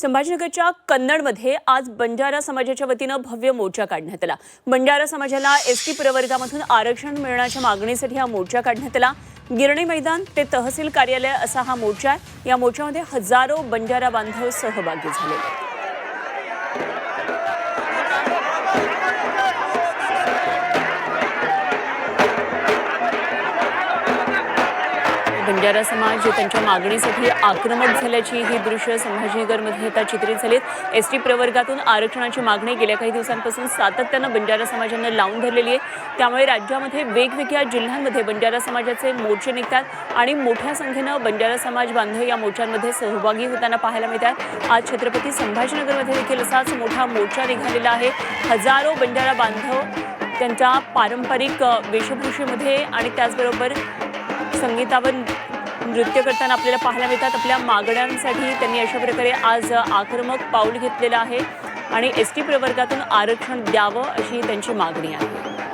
संभाजीनगरच्या कन्नडमध्ये आज बंजारा समाजाच्या वतीनं भव्य मोर्चा काढण्यात आला. बंजारा समाजाला एस टी प्रवर्गामधून आरक्षण मिळण्याच्या मागणीसाठी हा मोर्चा काढण्यात आला. गिरणी मैदान ते तहसील कार्यालय असा हा मोर्चा आहे. या मोर्चामध्ये हजारो बंजारा बांधव सहभागी झाले बंजारा समाज त्यांच्या मागणीसाठी आक्रमक झाल्याची ही दृश्य संभाजीनगरमध्ये आता चित्रित झालीत. एस टी प्रवर्गातून आरक्षणाची मागणी गेल्या काही दिवसांपासून सातत्यानं बंजारा समाजानं लावून धरलेली आहे. त्यामुळे राज्यामध्ये वेगवेगळ्या जिल्ह्यांमध्ये बंजारा समाजाचे मोर्चे निघतात आणि मोठ्या संख्येनं बंजारा समाज बांधव या मोर्चांमध्ये सहभागी होताना पाहायला मिळतात. आज छत्रपती संभाजीनगरमध्ये देखील असाच मोठा मोर्चा निघालेला आहे. हजारो बंजारा बांधव त्यांच्या पारंपरिक वेशभूषेमध्ये आणि त्याचबरोबर संगीतावर नृत्य करताना आपल्याला पाहायला मिळतात. आपल्या मागण्यांसाठी त्यांनी अशा प्रकारे आज आक्रमक पाऊल घेतलेलं आहे. आणि एस टी प्रवर्गातून आरक्षण द्यावं अशी त्यांची मागणी आहे.